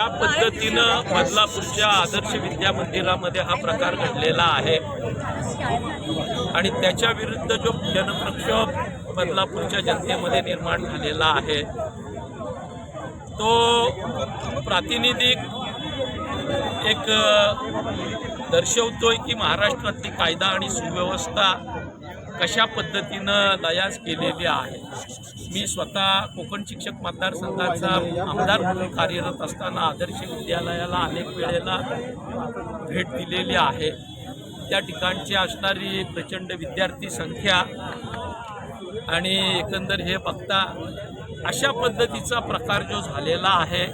या पद्धतीनं बदलापूरच्या आदर्श विद्या मंदिरामध्ये हा प्रकार घडलेला आहे. आणि त्याच्या विरुद्ध जो जनप्रक्षोभ बदलापूरच्या जनतेमध्ये निर्माण झालेला आहे. तो प्रातिनिधिक एक दर्शवतोय की महाराष्ट्रातली कायदा आणि सुव्यवस्था कशा पद्धतीनं लयास केलेली आहे? मी स्वतः कोकण शिक्षक मतदारसंघाचा आमदार म्हणून कार्यरत असताना आदर्श विद्यालयाला अनेक वेळेला भेट दिलेली आहे. त्या ठिकाणची असणारी प्रचंड विद्यार्थी संख्या आणि एकंदर हे बघता अशा पद्धतीचा प्रकार जो झालेला आहे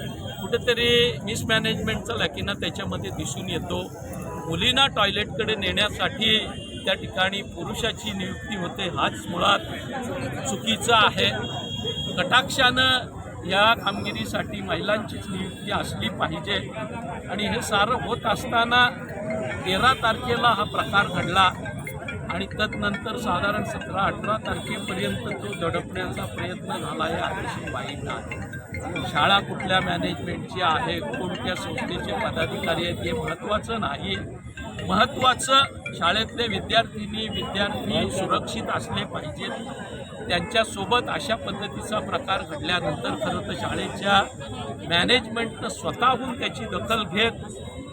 कुठेतरी मिसमॅनेजमेंटचा लकीना त्याच्यामध्ये दिसून येतो. मुलींना टॉयलेटकडे नेण्यासाठी त्या ठिकाणी पुरुषाची नियुक्ती होते हाच मुळात चुकीचं आहे. कटाक्षानं या कामगिरीसाठी महिलांचीच नियुक्ती असली पाहिजे. आणि हे सारं होत असताना तेरा तारखेला हा प्रकार घडला आणि तदनंतर साधारण सतरा अठरा तारखेपर्यंत तो दडपण्याचा प्रयत्न झाला हे अतिशय वाईट आहे. शाळा कुठल्या मॅनेजमेंटची आहे कोणत्या संस्थेचे पदाधिकारी आहेत हे महत्त्वाचं नाही. महत्त्वाचं शाळेतले विद्यार्थिनी विद्यार्थी सुरक्षित असले पाहिजेत. त्यांच्यासोबत अशा पद्धतीचा प्रकार घडल्यानंतर खरं तर शाळेच्या मॅनेजमेंटनं स्वतःहून त्याची दखल घेत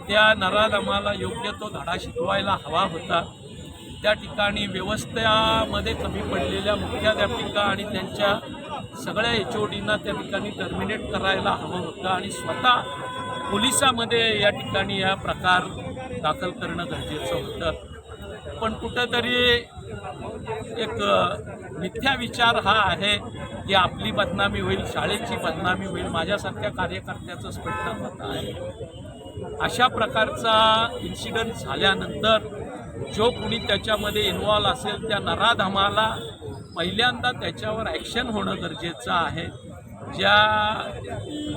त्या नराधमाला योग्य तो धडा शिकवायला हवा होता. त्या ठिकाणी व्यवस्थेमध्ये कमी पडलेल्या मुख्याध्यापिका आणि त्यांच्या सगळ्या एच ओ डींना त्या ठिकाणी टर्मिनेट करायला हवं होतं. आणि स्वतः पोलिसामध्ये या ठिकाणी या प्रकार दाखल करणं गरजेचं होतं. पण कुठंतरी एक मिथ्या विचार हा आहे की आपली बदनामी होईल शाळेची बदनामी होईल माझ्यासारख्या कार्यकर्त्याचं स्पष्ट मत आहे. अशा प्रकारचा इन्सिडंट झाल्यानंतर जो कुणी त्याच्यामध्ये इन्वॉल्व असेल त्या नराधमाला पहिल्यांदा त्याच्यावर ॲक्शन होणं गरजेचं आहे. ज्या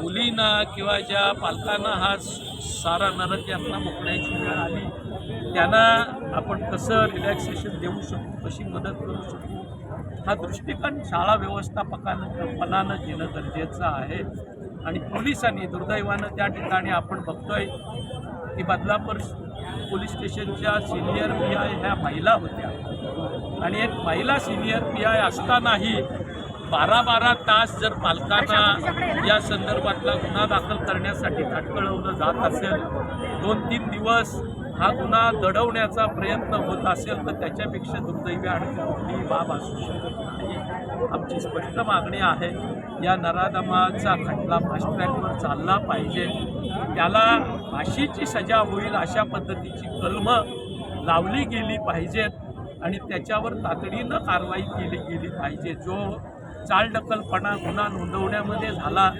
मुलींना किंवा ज्या पालकांना हा सारा नरक यांना मोकण्याची वेळ आली. त्यांना आपण कसं रिलॅक्सेशन देऊ शकतो कशी मदत करू शकतो हा दृष्टिकोन शाळा व्यवस्थापकानं कल्पनानं घेणं गरजेचं आहे. आणि पोलिसांनी दुर्दैवानं त्या ठिकाणी आपण बघतोय की बदलापूर पोलीस स्टेशनच्या सिनियर पी आय ह्या महिला होत्या. आणि एक महिला सिनियर पी आय असतानाही बारा बारा तास जर पालकांना या संदर्भातला गुन्हा दाखल करण्यासाठी ताटकळवलं जात असेल दोन तीन दिवस हा गुन्हा दडवण्याचा प्रयत्न होत असेल तर त्याच्यापेक्षा दुर्दैवी आणखी कुठलीही बाब असू शकत नाही. आमची स्पष्ट मागणी आहे या नराधमाचा खटला फास्ट ट्रॅकवर चालला पाहिजे. त्याला फाशीची सजा होईल अशा पद्धतीची कलमं लावली गेली पाहिजेत आणि त्याच्यावर तातडीनं कारवाई केली गेली पाहिजे जो चालढकलपणा गुन्हा नोंदवण्यामध्ये झाला.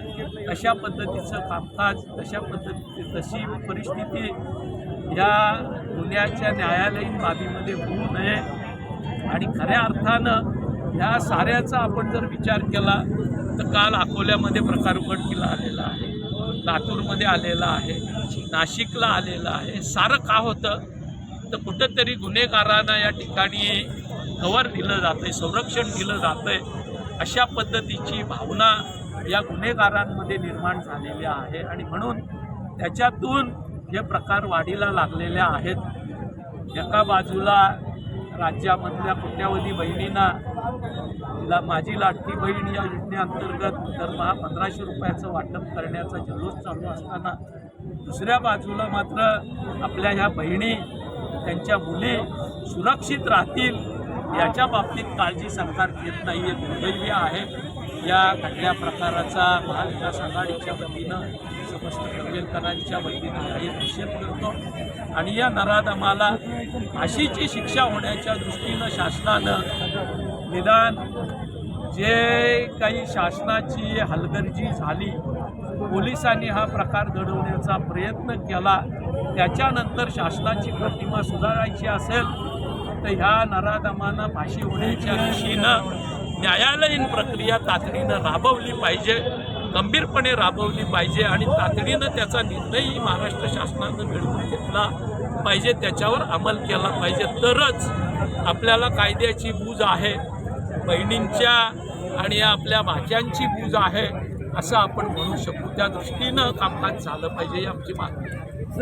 अशा पद्धतीचं कामकाज तशा पद्धती तशी परिस्थिती या गुन्ह्याच्या न्यायालयीन बाबीमध्ये होऊ नये. आणि खऱ्या अर्थानं ह्या साऱ्याचा आपण जर विचार केला तर काल अकोल्यामध्ये प्रकार उघडकीला आलेला आहे. लातूरमध्ये आलेला आहे. नाशिकला आलेला आहे. सारं का होतं? तर कुठंतरी गुन्हेगारांना या ठिकाणी कवर दिलं जातं आहे संरक्षण दिलं जातं आहे अशा पद्धतीची भावना या गुन्हेगारांमध्ये निर्माण झालेल्या आहे आणि म्हणून त्याच्यातून हे प्रकार वाढीला लागलेले आहेत. एका बाजूला राज्यामधल्या कोट्यावधी बहिणींना ला माझी लाडकी बहीण या योजनेअंतर्गत दरमहा पंधराशे रुपयाचं वाटप करण्याचा जल्लोष चालू असताना दुसऱ्या बाजूला मात्र आपल्या ह्या बहिणी त्यांच्या मुली सुरक्षित राहतील याच्या बाबतीत काळजी सरकार घेत नाही आहे दुर्दैवी आहे. या घडल्या प्रकाराचा महाविकास आघाडीच्या वतीनं समस्त करवेलकरांच्या वतीनं काही निषेध करतो. आणि या नराधमाला फाशीची शिक्षा होण्याच्या दृष्टीनं शासनानं निदान जे काही शासनाची हलगर्जी झाली पोलिसांनी हा प्रकार घडवण्याचा प्रयत्न केला त्याच्यानंतर शासनाची प्रतिमा सुधारायची असेल तर ह्या नराधमांना फाशी होण्याच्या दिशेनं न्यायालयीन प्रक्रिया तातडीनं राबवली पाहिजे गंभीरपणे राबवली पाहिजे आणि तातडीनं त्याचा निर्णयही महाराष्ट्र शासनानं मिळवून घेतला पाहिजे त्याच्यावर अंमल केला पाहिजे. तरच आपल्याला कायद्याची बूज आहे बहिणींच्या आणि आपल्या भाज्यांची बूज आहे असं आपण म्हणू शकू. त्या दृष्टीनं कामकाज झालं पाहिजे ही आमची मागणी